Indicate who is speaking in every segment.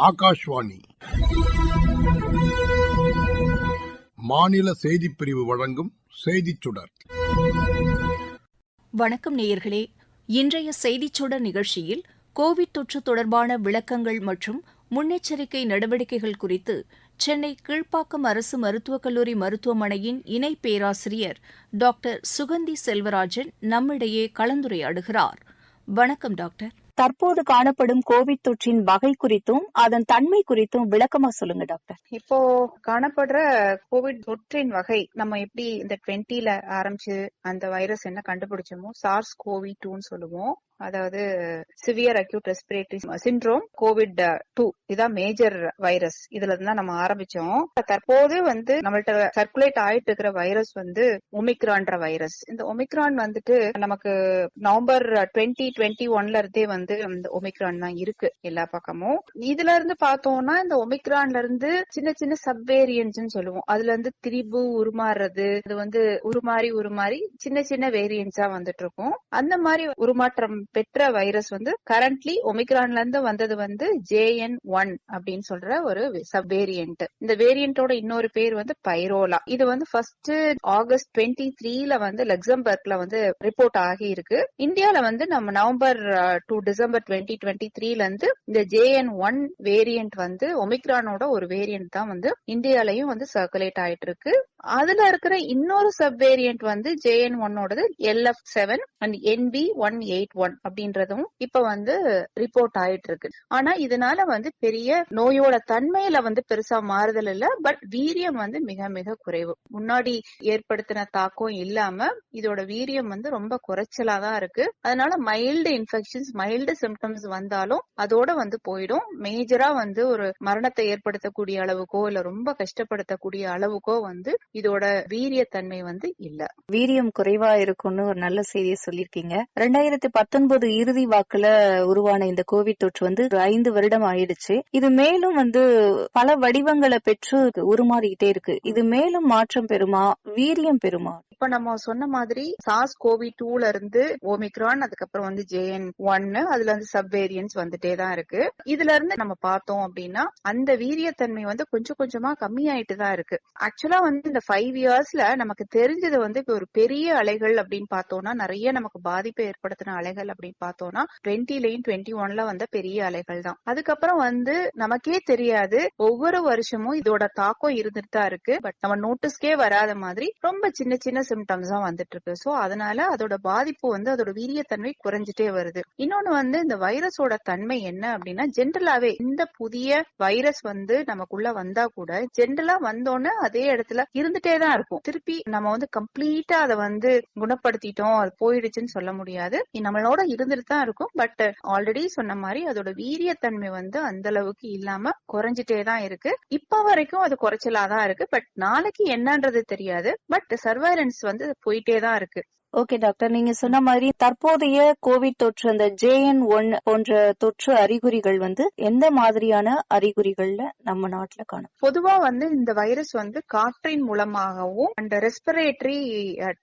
Speaker 1: ஆகாஷ்வாணி. மாநில செய்திப் பிரிவு வழங்கும் செய்திச் சுடர்.
Speaker 2: வணக்கம் நேயர்களே. இன்றைய செய்திச் சுடர் நிகழ்ச்சியில் கோவிட் தொற்று தொடர்பான விளக்கங்கள் மற்றும் முன்னெச்சரிக்கை நடவடிக்கைகள் குறித்து சென்னை கீழ்ப்பாக்கம் அரசு மருத்துவக் கல்லூரி மருத்துவமனையின் இணை பேராசிரியர் டாக்டர் சுகந்தி செல்வராஜன் நம்மிடையே கலந்துரையாடுகிறார். வணக்கம் டாக்டர். தற்போது காணப்படும் கோவிட் தொற்றின் வகை குறித்தும் அதன் தன்மை குறித்தும் விளக்கமா சொல்லுங்க டாக்டர்.
Speaker 3: இப்போ காணப்படுற கோவிட் தொற்றின் வகை நம்ம எப்படி இந்த டுவெண்ட்டில ஆரம்பிச்சு அந்த வைரஸ் என்ன கண்டுபிடிச்சோமோ சார்ஸ் கோவி டூன்னு சொல்லுவோம். அதாவது severe acute respiratory syndrome Covid two இதான் மேஜர் வைரஸ் இதுல இருந்தா தான் நம்ம ஆரம்பிச்சோம். தற்போது வந்து நம்மள்ட்ட சர்க்குலேட் ஆயிட்டு இருக்கிற வைரஸ் வந்து ஒமிக்ரான்ற வைரஸ் இந்த ஒமிக்ரான் வந்துட்டு நமக்கு நவம்பர் டுவெண்ட்டி டுவெண்ட்டி ஒன்ல இருந்தே வந்து இந்த ஒமிக்ரான் தான் இருக்கு எல்லா பக்கமும். இதுல இருந்து பார்த்தோம்னா இந்த ஒமிக்ரான்ல இருந்து சின்ன சின்ன சப்வேரியன்ஸ் சொல்லுவோம். அதுல இருந்து திரிபு உருமாறுறது அது வந்து உருமாறி உருமாறி சின்ன சின்ன வேரியன்ஸா வந்துட்டு இருக்கும் அந்த மாதிரி உருமாற்றம் பெற்ற வைரஸ் வந்து கரண்ட்லி ஒமிக்ரான்ல இருந்து வந்தது வந்து ஜேஎன் ஒன் அப்படின்னு சொல்ற ஒரு சப் வேரியன்ட் இந்த வேரியண்டோட இன்னொரு பேர் வந்து பைரோலா இது வந்து ஃபர்ஸ்ட் ஆகஸ்ட் டுவெண்ட்டி த்ரீல வந்து லக்சம்பர்க்ல வந்து ரிப்போர்ட் ஆகி இருக்கு இந்தியால வந்து நம்ம November uh, to December twenty twenty த்ரீல இருந்து இந்த ஜேஎன் ஒன் வேரியன்ட் வந்து ஒமிக்ரானோட ஒரு வேரியன்ட் தான் வந்து இந்தியாலையும் வந்து சர்க்குலேட் ஆயிட்டு இருக்கு. அதுல இருக்கிற இன்னொரு சப் வேரியன்ட் வந்து JN ஒன்னோடது LF seven and NB one eight one அப்படின்றதும் இப்ப வந்து ரிப்போர்ட் ஆயிட்டு இருக்கு. ஆனா இதனால வந்து பெரிய நோயோட தன்மையில வந்து பெருசா மாறுதல் இல்ல பட் வீரியம் வந்து மிக மிக குறைவு. முன்னாடி ஏற்படுத்தின தாக்கம் இல்லாம இதோட வீரியம் வந்து ரொம்ப குறைச்சலா தான் இருக்கு. அதனால மைல்டு இன்ஃபெக்ஷன்ஸ் மைல்டு சிம்டம்ஸ் வந்தாலும் அதோட வந்து போயிடும். மேஜரா வந்து ஒரு மரணத்தை ஏற்படுத்தக்கூடிய அளவுக்கோ இல்ல ரொம்ப கஷ்டப்படுத்தக்கூடிய அளவுக்கோ வந்து இதோட வீரியத்தன்மை வந்து இல்ல.
Speaker 2: வீரியம் குறைவா இருக்கும்னு ஒரு நல்ல செய்தியை சொல்லியிருக்கீங்க. ரெண்டாயிரத்தி பத்தொன்பது இறுதி வாக்குல உருவான இந்த கோவிட் தொற்று வந்து ஐந்து வருடம் ஆயிடுச்சு. இது மேலும் வந்து பல வடிவங்களை பெற்று உருமாறிக்கிட்டே இருக்கு. இது மேலும் மாற்றம் பெறுமா? வீரியம் பெறுமா?
Speaker 3: இப்ப நம்ம சொன்ன மாதிரி சாஸ் கோவி டூல இருந்து ஓமிக்ரான் அதுக்கப்புறம் வந்து ஜேஎன் ஒன்னு அதுல இருந்து சப் வேரியன்ஸ் வந்துட்டே தான் இருக்கு. இதுல இருந்து நம்ம பார்த்தோம் அப்படின்னா அந்த வீரியத்தன்மை வந்து கொஞ்சம் கொஞ்சமா கம்மியாயிட்டு தான் இருக்கு. ஆக்சுவலா வந்து இந்த ஃபைவ் இயர்ஸ்ல நமக்கு தெரிஞ்சது வந்து ஒரு பெரிய அலைகள் அப்படின்னு பார்த்தோம்னா நிறைய நமக்கு பாதிப்பை ஏற்படுத்தின அலைகள் அப்படின்னு பார்த்தோம்னா டுவெண்ட்டிலையும் டுவெண்ட்டி ஒன்ல வந்த பெரிய அலைகள் தான். அதுக்கப்புறம் வந்து நமக்கே தெரியாது ஒவ்வொரு வருஷமும் இதோட தாக்கம் இருந்துட்டு தான் இருக்கு. பட் நம்ம நோட்டீஸ்க்கே வராத மாதிரி ரொம்ப சின்ன சின்ன சிம்டம்ஸ் தான் வந்துட்டு இருக்கு சோ அதனால அதோட பாதிப்பு வந்து அதோட வீரியத்தன்மை குறைஞ்சிட்டே வருது. இன்னொன்னு வந்து இந்த வைரஸோட தன்மை என்ன அப்படின்னா ஜென்ரலாவே இந்த புதிய வைரஸ் வந்து நமக்குள்ள வந்தா கூட ஜென்ரலா வந்தோன்னு அதே இடத்துல இருந்துட்டே தான் இருக்கும். திருப்பி நம்ம வந்து கம்ப்ளீட்டா அதை வந்து குணப்படுத்திட்டோம் அது போயிடுச்சுன்னு சொல்ல முடியாது. நம்மளோட இருந்துட்டு தான் இருக்கும். பட் ஆல்ரெடி சொன்ன மாதிரி அதோட வீரியத்தன்மை வந்து அந்த அளவுக்கு இல்லாம குறைஞ்சிட்டே தான் இருக்கு. இப்ப வரைக்கும் அது குறைச்சலா தான் இருக்கு. பட் நாளைக்கு என்னன்றது தெரியாது. பட் சர்வைலன்ஸ் வந்து போயிட்டே தான் இருக்கு.
Speaker 2: Okay doctor. நீங்க சொன்ன மாதிரி தற்போதைய கோவிட் தொற்று அந்த ஜேஎன் ஒன் போன்ற தொற்று அறிகுறிகள் வந்து எந்த மாதிரியான அறிகுறிகள்ல நம்ம நாட்டுல காணும்?
Speaker 3: பொதுவா வந்து இந்த வைரஸ் வந்து காற்றின் மூலமாகவும் அண்ட் ரெஸ்பிரேட்டரி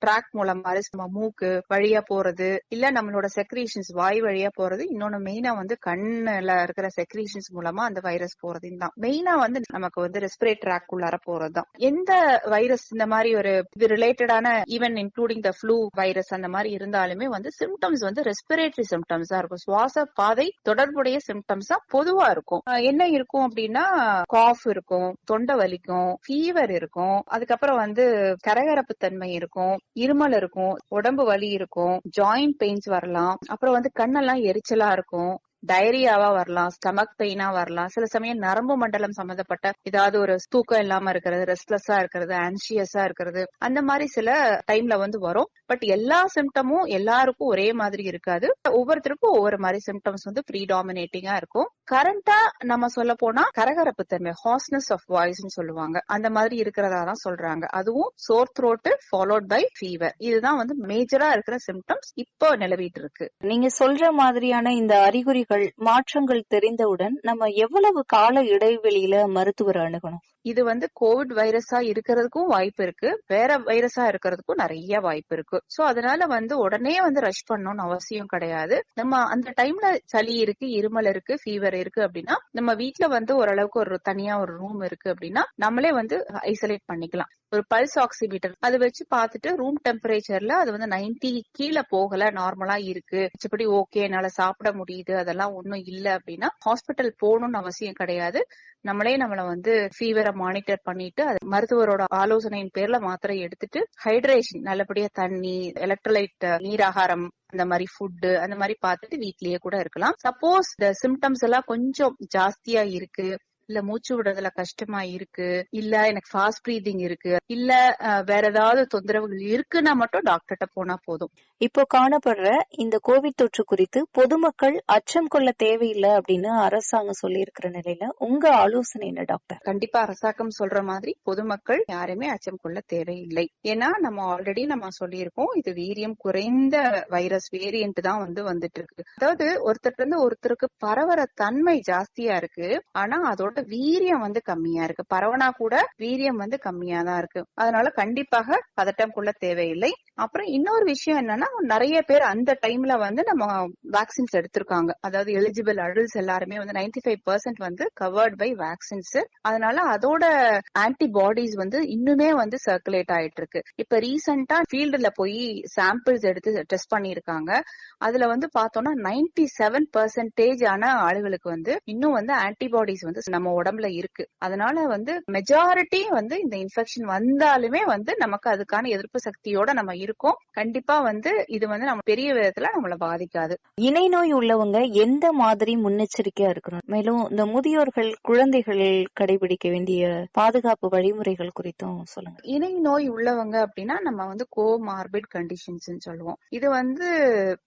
Speaker 3: ட்ராக் மூலமா நம்ம மூக்கு வழியா போறது இல்ல நம்மளோட செக்ரீஷன்ஸ் வாய் வழியா போறது இன்னொன்னு மெயினா வந்து கண்ணுல இருக்கிற செக்ரீஷன்ஸ் மூலமா அந்த வைரஸ் போறது தான். மெயினா வந்து நமக்கு வந்து ரெஸ்பிரேட் ட்ராக் உள்ளார போறதுதான். எந்த வைரஸ் இந்த மாதிரி ஒரு இது ரிலேட்டடான even including the flu virus அந்த மாதிரி இருந்தாலுமே வந்து சிம்டம்ஸ் வந்து ரெஸ்பிரேட்டரி சிம்டம்ஸா இருக்கும். சுவாச பாதை தொடர்புடைய சிம்டம்ஸா பொதுவா இருக்கும். என்ன இருக்கும் அப்படின்னா காஃப் இருக்கும் தொண்டை வலிக்கும் ஃபீவர் இருக்கும் அதுக்கப்புறம் வந்து கரகரப்பு தன்மை இருக்கும் இருமல் இருக்கும் உடம்பு வலி இருக்கும் ஜாயிண்ட் பெயின்ஸ் வரலாம் அப்புறம் வந்து கண்ணெல்லாம் எரிச்சலா இருக்கும் டைரியாவா வரலாம் ஸ்டமக் பெயினா வரலாம். சில சமயம் நரம்பு மண்டலம் சம்பந்தப்பட்ட ஏதாவது ஒரு தூக்கம் இல்லாம இருக்கிறது ரெஸ்ட்லெஸ்ஸா இருக்கிறது ஆன்சியஸா இருக்கிறது அந்த மாதிரி சில டைம்ல வந்து வரும். பட் எல்லா சிம்டமும் எல்லாருக்கும் ஒரே மாதிரி இருக்காது. ஒவ்வொருத்தருக்கும் ஒவ்வொரு மாதிரி சிம்டம்ஸ் வந்து ப்ரீடாமினேட்டிங்கா இருக்கும். கரண்டா நம்ம சொல்ல போனா கரகரப்பு தன்மை ஹாஸ்னஸ் ஆஃப் வாய்ஸ் சொல்லுவாங்க. அந்த மாதிரி இருக்கிறதா தான் சொல்றாங்க. அதுவும் sore throat followed by fever இதுதான் வந்து மேஜரா இருக்கிற சிம்டம்ஸ் இப்போ நிலவிட்டு இருக்கு
Speaker 2: நீங்க சொல்ற மாதிரியான இந்த அறிகுறிகள் மாற்றங்கள் தெரிந்தவுடன் நம்ம எவ்வளவு கால இடைவெளியில மருத்துவர் அணுகணும்?
Speaker 3: இது வந்து கோவிட் வைரஸா இருக்கிறதுக்கும் வாய்ப்பு இருக்கு. வேற வைரஸா இருக்கிறதுக்கும் நிறைய வாய்ப்பு இருக்கு. சோ அதனால வந்து உடனே வந்து ரஷ் பண்ணணும்னு அவசியம் கிடையாது. நம்ம அந்த டைம்ல சளி இருக்கு இருமல் இருக்கு ஃபீவர் இருக்கு அப்படின்னா நம்ம வீட்டுல வந்து ஓரளவுக்கு ஒரு தனியா ஒரு ரூம் இருக்கு அப்படின்னா நம்மளே வந்து ஐசோலேட் பண்ணிக்கலாம். ஒரு பல்ஸ் ஆக்சிமீட்டர் அதை வச்சு பார்த்துட்டு ரூம் டெம்பரேச்சர்ல அது வந்து 90 கீழே போகல நார்மலா இருக்கு. மிச்சபடி ஓகே என்னால சாப்பிட முடியுது அதெல்லாம் ஒன்றும் இல்ல அப்படின்னா ஹாஸ்பிட்டல் போகணும்னு அவசியம் கிடையாது. நம்மளே நம்மள வந்து ஃபீவரை மானிட்டர் பண்ணிட்டு அது மருத்துவரோட ஆலோசனையின் பேர்ல மாத்திரை எடுத்துட்டு ஹைட்ரேஷன் நல்லபடியா தண்ணி எலக்ட்ரோலைட் நீராகாரம் அந்த மாதிரி ஃபுட்டு அந்த மாதிரி பார்த்துட்டு வீட்லயே கூட இருக்கலாம். சப்போஸ் இந்த சிம்டம்ஸ் எல்லாம் கொஞ்சம் ஜாஸ்தியா இருக்கு. இல்ல மூச்சு விடுறதுல கஷ்டமா இருக்கு இல்ல எனக்கு ஃபாஸ்ட் பிரீதிங் இருக்கு இல்ல வேற ஏதாவது தொந்தரவுகள் இருக்குன்னா மட்டும் டாக்டர்கிட்ட போனா போதும்.
Speaker 4: இப்போ காணப்படுற இந்த கோவிட் தொற்று குறித்து பொதுமக்கள் அச்சம் கொள்ள தேவையில்லை அப்படின்னு அரசாங்கம் சொல்லி இருக்கிற நிலையில உங்க ஆலோசனை என்ன டாக்டர்?
Speaker 3: கண்டிப்பா அரசாங்கம் சொல்ற மாதிரி பொதுமக்கள் யாருமே அச்சம் கொள்ள தேவையில்லை. ஏன்னா நம்ம ஆல்ரெடி நம்ம சொல்லியிருக்கோம் இது வீரியம் குறைந்த வைரஸ் வேரியன்ட் தான் வந்து வந்துட்டு இருக்கு. அதாவது ஒருத்தர் இருந்து ஒருத்தருக்கு பரவற தன்மை ஜாஸ்தியா இருக்கு. ஆனா அதோட வீரியம் வந்து கம்மியா இருக்கு. பரவனா கூட வீரியம் வந்து கம்மியா தான் இருக்கு. அதனால கண்டிப்பாக பதட்டம் கொள்ள தேவையில்லை. அப்புறம் இன்னொரு விஷயம் என்னன்னா நிறைய பேர் அந்த டைம்ல வந்து நம்ம வேக்சின்ஸ் எடுத்திருக்காங்க. அதாவது எலிஜிபிள் அடல்ட்ஸ் எல்லாருமே வந்து 95% ஃபைவ் பர்சன்ட் வந்து கவர்ட் பை வேக்சின்ஸ் அதனால அதோட ஆன்டிபாடிஸ் வந்து இன்னுமே வந்து சர்க்குலேட் ஆயிட்டு இருக்கு இப்ப ரீசெண்டா ஃபீல்டுல போய் சாம்பிள்ஸ் எடுத்து டெஸ்ட் பண்ணியிருக்காங்க. அதுல வந்து பார்த்தோம்னா 97% செவன் பர்சன்டேஜ் ஆன ஆளுகளுக்கு வந்து இன்னும் வந்து ஆன்டிபாடிஸ் வந்து நம்ம உடம்புல இருக்கு. அதனால வந்து மெஜாரிட்டி வந்து இந்த இன்ஃபெக்ஷன் வந்தாலுமே வந்து நமக்கு அதுக்கான எதிர்ப்பு சக்தியோட நம்ம இருக்கோம். கண்டிப்பா வந்து இது வந்து நம்ம பெரிய விதத்துல நம்மள பாதிக்காது.
Speaker 4: இணை நோய் உள்ளவங்க எந்த மாதிரி முன்னெச்சரிக்கையா இருக்கணும்? மேலும் இந்த முதியோர்கள் குழந்தைகள் கடைபிடிக்க வேண்டிய பாதுகாப்பு வழிமுறைகள் குறித்தும் சொல்லுங்க.
Speaker 3: இணை நோய் உள்ளவங்க அப்படின்னா நம்ம வந்து கோமார்பிட் கண்டிஷன்ஸ் சொல்லுவோம். இது வந்து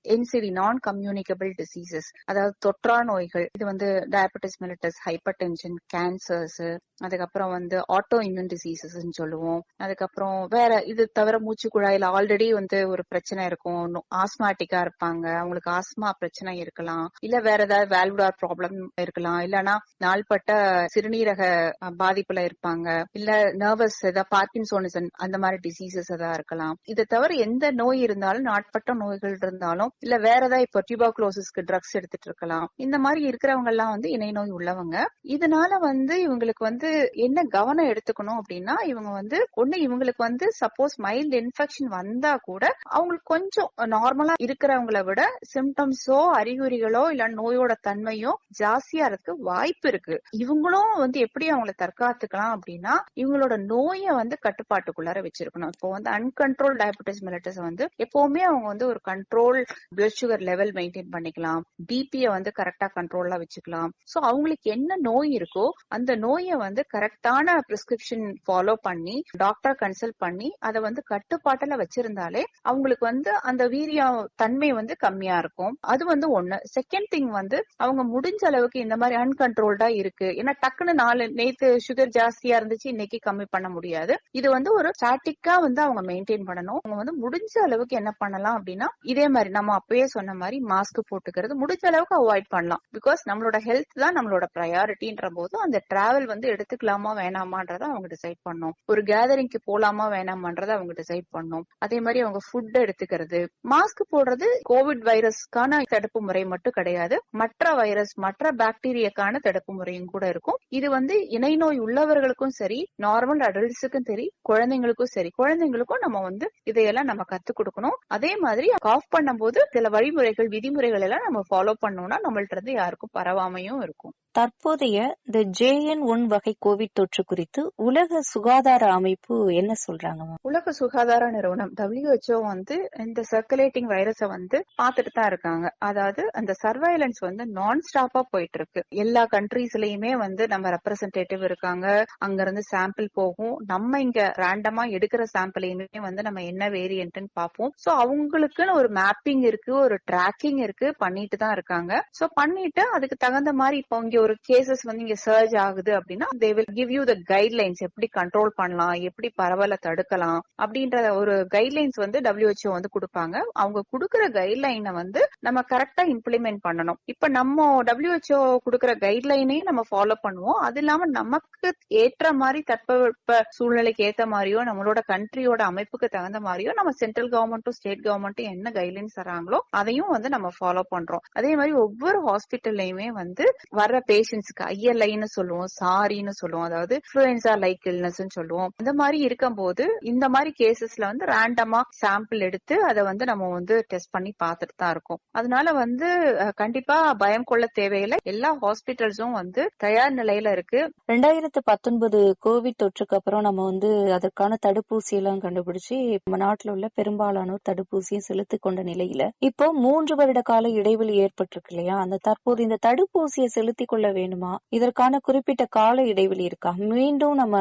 Speaker 3: என்சிடி நான் கம்யூனிகபிள் டிசீசஸ் அதாவது தொற்றா நோய்கள். இது வந்து diabetes mellitus hypertension cancers அதுக்கப்புறம் வந்து ஆட்டோ இம்யூன் டிசீசஸ் சொல்லுவோம். அதுக்கப்புறம் வேற இது தவிர மூச்சு குழாயில ஆல்ரெடி வந்து ஒரு பிரச்சனை இருக்கும். ஆஸ்மாட்டிக்கா இருப்பாங்க. அவங்களுக்கு ஆஸ்மா பிரச்சனை இருக்கலாம். இல்ல வேற ஏதாவது வேல்வுடார் ப்ராப்ளம் இருக்கலாம். இல்லனா நாள்பட்ட சிறுநீரக பாதிப்புல இருப்பாங்க. இல்ல நர்வஸ் ஏதாவது பார்க்கின்சோனிசன் அந்த மாதிரி டிசீசஸ் ஏதாவது இருக்கலாம். இதை தவிர எந்த நோய் இருந்தாலும் நாட்பட்ட நோய்கள் இருந்தாலும் இல்ல வேற ஏதாவது இப்போ டியூபர்குலோசிஸ்க்கு ட்ரக்ஸ் எடுத்துட்டு இருக்கலாம். இந்த மாதிரி இருக்கிறவங்க எல்லாம் வந்து இணை நோய் உள்ளவங்க. இதனால வந்து இவங்களுக்கு வந்து என்ன கவனம் எடுத்துக்கணும் அப்படின்னா இவங்க வந்து ஒண்ணு இவங்களுக்கு வந்து சப்போஸ் மைல்டு இன்ஃபெக்ஷன் வந்தா கூட அவங்களுக்கு கொஞ்சம் நார்மலா இருக்கிறவங்கள விட சிம்டம்ஸோ அறிகுறிகளோ இல்ல நோயோட தன்மையோ ஜாஸ்தியா இருக்கு வாய்ப்பு இருக்கு. இவங்களும் வந்து எப்படி அவங்கள தற்காத்துக்கலாம் அப்படின்னா இவங்களோட நோயை வந்து கட்டுப்பாட்டுக்குள்ளார வச்சிருக்கணும். இப்போ வந்து அன்கண்ட்ரோல் டயபிட்டிஸ் மெலிட்டஸ் வந்து எப்பவுமே அவங்க வந்து ஒரு control blood sugar level maintain பண்ணிக்கலாம். பிபியை வந்து கரெக்டா கண்ட்ரோல்ல வச்சுக்கலாம். சோ அவங்களுக்கு என்ன நோய் இருக்கு அந்த நோயை வந்து கரெக்டான பிரிஸ்கிரிப்ஷன் ஃபாலோ பண்ணி டாக்டர் கன்சல்ட் பண்ணி அதை வந்து கட்டுப்பாட்டுல வச்சிருந்தாலே அவங்களுக்கு வந்து அந்த வீரியம் தன்மை வந்து கம்மியா இருக்கும். அது வந்து ஒண்ணு. செகண்ட் திங் வந்து அவங்க முடிஞ்ச அளவுக்கு இந்த மாதிரி அன்கண்ட்ரோல்டா இருக்கு. ஏன்னா டக்குன்னு நாலு நேத்து சுகர் ஜாஸ்தியா இருந்துச்சு இன்னைக்கு கம்மி பண்ண முடியாது. இது வந்து ஒரு ஸ்டாட்டிக்கா வந்து அவங்க மெயின்டைன் பண்ணணும். அவங்க வந்து முடிஞ்ச அளவுக்கு என்ன பண்ணலாம் அப்படின்னா இதே மாதிரி நம்ம அப்பயே சொன்ன மாதிரி மாஸ்க் போட்டுக்கிறது. முடிஞ்ச அளவுக்கு அவாய்ட் பண்ணலாம். பிகாஸ் நம்மளோட ஹெல்த் தான் நம்மளோட ப்ரையாரிட்டின்ற போது அந்த டிராவல் வந்து எடுத்துக்கலாமா வேணாமான்றத அவங்க டிசைட் பண்ணும். ஒரு கேதரிங்க்கு போலாமா வேணாமான்றத அவங்க டிசைட் பண்ணும். அதே மாதிரி அவங்க ஃபுட் எடுத்துக்கிறது. மாஸ்க் போடுறது கோவிட் வைரஸ்க்கான தடுப்பு முறை மட்டும் கிடையாது. மற்ற வைரஸ் மற்ற பாக்டீரியாக்கான தடுப்பு முறையும் கூட இருக்கும். இது வந்து இணை நோய் உள்ளவர்களுக்கும் சரி நார்மல் அடல்ட்ஸுக்கும் சரி குழந்தைங்களுக்கும் சரி குழந்தைங்களுக்கும் நம்ம வந்து இதையெல்லாம் நம்ம கத்துக் கொடுக்கணும். அதே மாதிரி காஃப் பண்ணும்போது சில வழிமுறைகள் விதிமுறைகள் எல்லாம் நம்ம ஃபாலோ பண்ணோம்னா நம்மள்ட்ட இருந்து யாருக்கும் பரவாமையும் இருக்கும்.
Speaker 4: தற்போதைய இந்த ஜேஎன் ஒன் வகை கோவிட் தொற்று குறித்து உலக சுகாதார அமைப்பு என்ன சொல்றாங்க
Speaker 3: உலக சுகாதார நிறுவனம் டபிள்யூஹெச்ஓ வந்து இந்த சர்க்குலேட்டிங் வைரஸை வந்து பார்த்துட்டு தான் இருக்காங்க. அதாவது அந்த சர்வைலன்ஸ் வந்து நான் ஸ்டாப்பா போயிட்டு இருக்கு எல்லா கண்ட்ரீஸ்லயுமே வந்து நம்ம ரெப்ரசன்டேட்டிவ் இருக்காங்க. அங்க இருந்து சாம்பிள் போகும். நம்ம இங்க ரேண்டமா எடுக்கிற சாம்பிளையுமே வந்து நம்ம என்ன வேரியன்ட்னு பார்ப்போம். சோ அவங்களுக்குன்னு ஒரு மேப்பிங் இருக்கு ஒரு ட்ராக்கிங் இருக்கு பண்ணிட்டு தான் இருக்காங்க. சோ பண்ணிட்டு அதுக்கு தகுந்த மாதிரி இப்போ இங்க ஒரு கேசஸ் வந்து இங்க சர்ஜ் ஆகுது அப்படின்னா they will give you the guidelines எப்படி கண்ட்ரோல் பண்ணலாம் எப்படி பரவலை தடுக்கலாம் அப்படின்ற ஒரு கைட்லைன்ஸ் வந்து டபிள்யூஹெச்ஓ வந்து கொடுப்பாங்க. அவங்க கொடுக்கிற கைட்லைனை வந்து நம்ம கரெக்டா இம்ப்ளிமெண்ட் பண்ணணும். இப்ப நம்ம டபிள்யூஹெச்ஓ கொடுக்கிற கைட்லைனையும் நம்ம ஃபாலோ பண்ணுவோம். அது இல்லாம நமக்கு ஏற்ற மாதிரி தட்பவெப்ப சூழ்நிலைக்கு ஏத்த மாதிரியோ நம்மளோட கண்ட்ரியோட அமைப்புக்கு தகுந்த மாதிரியோ நம்ம சென்ட்ரல் கவர்மெண்ட்டும் ஸ்டேட் கவர்மெண்ட்டும் என்ன கைட்லைன்ஸ் தராங்களோ அதையும் வந்து நம்ம ஃபாலோ பண்றோம். அதே மாதிரி ஒவ்வொரு ஹாஸ்பிட்டல்லையுமே வந்து வர்ற பேஷண்ட்ஸ்க்கு ஐஎல்ஐன்னு சொல்லுவோம் சாரின்னு சொல்லுவோம். அதாவது இன்ஃபுளுன்சா லைக் இல்னஸ் சொல்லுவோம். இந்த மாதிரி இருக்கும்போது இந்த மாதிரி கேசஸ்ல வந்து ரேண்டமா சாம்பிள் எடுத்து அதை வந்து நம்ம வந்து டெஸ்ட் பண்ணி பார்த்துட்டு தான் இருக்கோம். அதனால வந்து கண்டிப்பா பயம் கொள்ள தேவையில்லை. எல்லா ஹாஸ்பிட்டல்ஸும் வந்து தயார் நிலையில இருக்கு.
Speaker 4: ரெண்டாயிரத்து பத்தொன்பது கோவிட் தொற்றுக்கு அப்புறம் நம்ம வந்து அதற்கான தடுப்பூசி எல்லாம் கண்டுபிடிச்சு நம்ம நாட்டுல உள்ள பெரும்பாலானோர் தடுப்பூசியை செலுத்தி கொண்ட நிலையில இப்போ மூன்று வருட கால இடைவெளி ஏற்பட்டிருக்கு இல்லையா? அந்த தற்போது இந்த தடுப்பூசியை செலுத்திக் கொள்ள வேணுமா அதற்கான குறிப்பிட்ட கால இடைவெளி இருக்கா? மீண்டும் நம்ம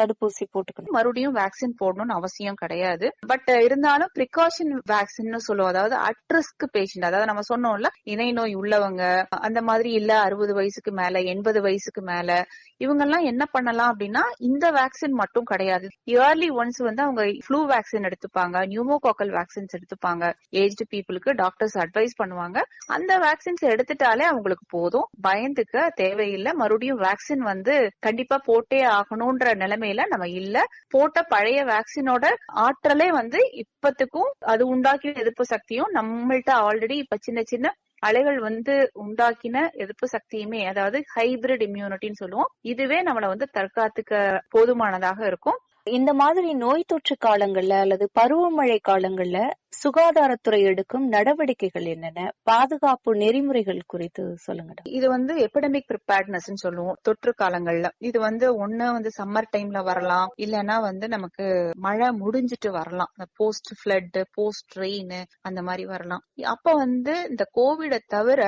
Speaker 4: தடுப்பூசி போட்டுக்கணும்.
Speaker 3: மறுபடியும் வேக்சின் போடணும்னு அவசியம் கிடையாது. பட் இருந்தாலும் ப்ரிகாஷன் வேக்சின் சொல்லுவோம். அதாவது அட்ரஸ்க்கு பேஷண்ட் அதாவது நம்ம சொன்னோம்ல இணை நோய் உள்ளவங்க அந்த மாதிரி இல்ல அறுபது வயசுக்கு மேல எண்பது வயசுக்கு மேல இவங்க எல்லாம் என்ன பண்ணலாம் அப்படின்னா இந்த வேக்சின் மட்டும் கிடையாது. இயர்லி ஒன்ஸ் வந்து அவங்க ஃப்ளூ வேக்சின் எடுத்துப்பாங்க நியூமோகாக்கல் வேக்சின்ஸ் எடுத்துப்பாங்க. ஏஜ்டு பீப்புளுக்கு டாக்டர்ஸ் அட்வைஸ் பண்ணுவாங்க. அந்த வேக்சின்ஸ் எடுத்துட்டாலே அவங்களுக்கு போதும். பயந்துக்க தேவையில்லை. மறுபடியும் வேக்சின் வந்து கண்டிப்பா போட்டே ஆகணும்ன்ற நிலைமையில நம்ம இல்ல. போட்ட பழைய வேக்சினோட ஆற்றலே வந்து இப்பத்துக்கும் அது உண்டாக்கின எதிர்ப்பு சக்தியும் நம்மள்ட்ட ஆல்ரெடி இப்ப சின்ன சின்ன அலைகள் வந்து உண்டாக்கின எதிர்ப்பு சக்தியுமே அதாவது ஹைபிரிட் இம்யூனிட்டின்னு சொல்லுவோம் இதுவே நம்மளை வந்து தற்காத்துக்க போதுமானதாக இருக்கும்.
Speaker 4: இந்த மாதிரி நோய் தொற்று காலங்கள்ல அல்லது பருவமழை காலங்கள்ல சுகாதாரத்துறை எடுக்கும் நடவடிக்கைகள் என்னென்ன? பாதுகாப்பு நெறிமுறைகள் குறித்து சொல்லுங்க
Speaker 3: இது வந்து எபிடமிக் ப்ரிப்பேர்ட்னஸ் சொல்லுவோம் தொற்று காலங்கள்ல. இது வந்து ஒண்ணு வந்து சம்மர் டைம்ல வரலாம் இல்லைன்னா வந்து நமக்கு மழை முடிஞ்சிட்டு வரலாம். இந்த போஸ்ட் பிளட் போஸ்ட் ரெயின் அந்த மாதிரி வரலாம். அப்ப வந்து இந்த கோவிட தவிர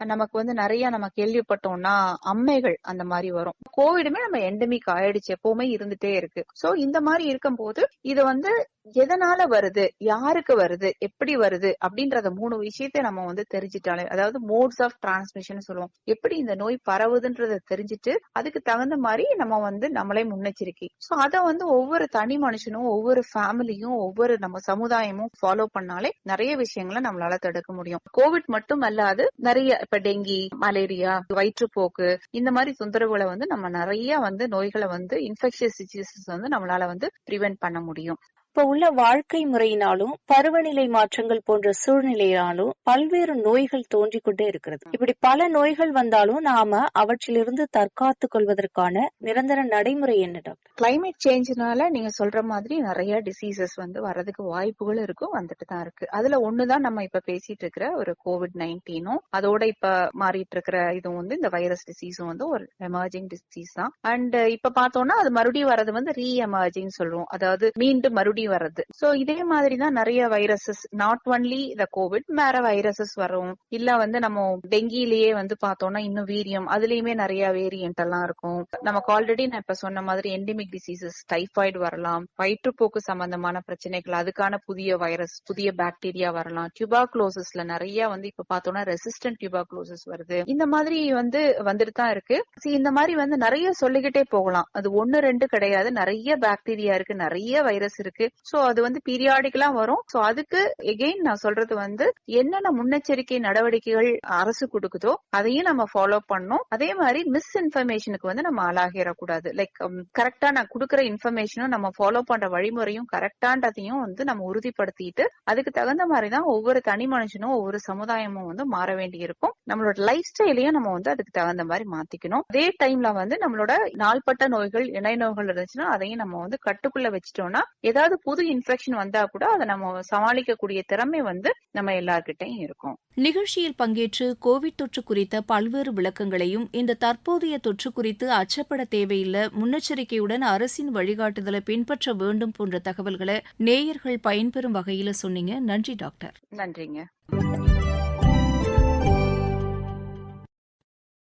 Speaker 3: நமக்கு வந்து நிறைய நம்ம கேள்விப்பட்டோம்னா அம்மைகள் அந்த மாதிரி வரும். கோவிடுமே நம்ம எண்டமிக் ஆயிடுச்சு எப்பவுமே இருந்துட்டே இருக்கு. சோ இந்த மாதிரி இருக்கும்போது இது வந்து எதனால வருது யாருக்கு வருது எப்படி வருது அப்படின்றத மூணு விஷயத்த நம்ம வந்து தெரிஞ்சுட்டாலே அதாவது மோட்ஸ் ஆஃப் டிரான்ஸ்மிஷன் சொல்லுவோம். எப்படி இந்த நோய் பரவுதுன்றத தெரிஞ்சுட்டு அதுக்கு தகுந்த மாதிரி நம்ம வந்து நம்மளே முன்னெச்சரிக்கை. சோ அத வந்து ஒவ்வொரு தனி மனுஷனும் ஒவ்வொரு ஃபேமிலியும் ஒவ்வொரு நம்ம சமுதாயமும் ஃபாலோ பண்ணாலே நிறைய விஷயங்களை நம்மளால தடுக்க முடியும். கோவிட் மட்டும் அல்லாது நிறைய இப்ப டெங்கி மலேரியா வயிற்றுப்போக்கு இந்த மாதிரி தொந்தரவுகளை வந்து நம்ம நிறைய வந்து நோய்களை வந்து இன்ஃபெக்ஷியஸ் டிசீசஸ் வந்து நம்மளால வந்து ப்ரிவென்ட் பண்ண முடியும்.
Speaker 4: இப்ப உள்ள வாழ்க்கை முறையினாலும் பருவநிலை மாற்றங்கள் போன்ற சூழ்நிலையினாலும் பல்வேறு நோய்கள் தோன்றிக் கொண்டே இருக்கிறது. இப்படி பல நோய்கள் வந்தாலும் நாம அவற்றிலிருந்து தற்காத்துக் கொள்வதற்கான நிரந்தர நடைமுறை என்ன டாக்டர்?
Speaker 3: கிளைமேட் சேஞ்சினால நீங்க சொல்ற மாதிரி நிறைய டிசீசஸ் வந்து வர்றதுக்கு வாய்ப்புகள் இருக்கும் வந்துட்டு தான் இருக்கு. அதுல ஒண்ணுதான் நம்ம இப்ப பேசிட்டு இருக்கிற ஒரு கோவிட் நைன்டீனும் அதோட இப்ப மாறிட்டு இருக்கிற இதுவும் வந்து இந்த வைரஸ் டிசீஸும் வந்து ஒரு எமர்ஜிங் டிசீஸ் தான். அண்ட் இப்ப பார்த்தோம்னா அது மறுபடியும் வர்றது வந்து ரீ எமர்ஜிங் சொல்லுவோம். அதாவது மீண்டும் மறுபடியும் வர்றது. சோ இதே மாதிரி தான் நிறைய viruses not only the Covid வேற வைரஸஸ் வரும். இல்ல வந்து நம்ம டெங்கிலேயே வந்து பார்த்தோம்னா இன்னும் வீரியம் அதுலயுமே நிறைய வேரியன்ட் எல்லாம் இருக்கும். நமக்கு ஆல்ரெடி நான் இப்ப சொன்ன மாதிரி எண்டமிக் டிசீசஸ் டைஃபாய்டு வரலாம் வயிற்றுப்போக்கு சம்பந்தமான பிரச்சனைகள் அதுக்கான புதிய வைரஸ் புதிய பாக்டீரியா வரலாம். டியூபாக்ளோசிஸ்ல நிறைய வந்து இப்ப பார்த்தோம்னா ரெசிஸ்டன்ட் டியூபாக்ளோசிஸ் வருது. இந்த மாதிரி வந்து வந்துட்டு தான் இருக்கு. See, இந்த மாதிரி வந்து நிறைய சொல்லிக்கிட்டே போகலாம். அது ஒன்னு ரெண்டு கிடையாது. நிறைய பாக்டீரியா இருக்கு நிறைய வைரஸ் இருக்கு. சோ அது வந்து பீரியாடிக்கலா வரும். சோ அதுக்கு எகெயின் நான் சொல்றது வந்து என்னென்ன முன்னெச்சரிக்கை நடவடிக்கைகள் அரசு கொடுக்குதோ அதையும் நம்ம ஃபாலோ பண்ணும் அதே மாதிரி மிஸ் இன்ஃபர்மேஷனுக்கு வந்து நம்ம ஆளாகிடக்கூடாது. லைக் கரெக்டா um, நான் கொடுக்குற இன்ஃபர்மேஷனும் நம்ம ஃபாலோ பண்ற வழிமுறையும் கரெக்டான்றதையும் வந்து நம்ம உறுதிப்படுத்திட்டு அதுக்கு தகுந்த மாதிரி தான் ஒவ்வொரு தனி மனுஷனும் ஒவ்வொரு சமுதாயமும் வந்து மாற வேண்டி இருக்கும் நம்மளோட லைஃப் ஸ்டைலையும் நம்ம வந்து அதுக்கு தகுந்த மாதிரி மாத்திக்கணும். அதே டைம்ல வந்து நம்மளோட நாள்பட்ட நோய்கள் இணை நோய்கள் இருந்துச்சுன்னா அதையும் நம்ம வந்து கட்டுக்குள்ள வச்சுட்டோம்னா ஏதாவது புது இன்ஃபெக்ஷன் வந்தா கூட அதை நம்ம சமாளிக்கக்கூடிய திறமை வந்து நம்ம எல்லார்கிட்டயும் இருக்கும்.
Speaker 2: நிகழ்ச்சியில் பங்கேற்று கோவிட் தொற்று குறித்த பல்வேறு விளக்கங்களையும் இந்த தற்போதைய தொற்று குறித்து அச்சப்பட தேவையில்லை முன்னெச்சரிக்கையுடன் அரசின் வழிகாட்டுதலை பின்பற்ற வேண்டும் போன்ற தகவல்களை நேயர்கள் பயன்பெறும் வகையில சொன்னீங்க. நன்றி டாக்டர்.
Speaker 3: நன்றிங்க.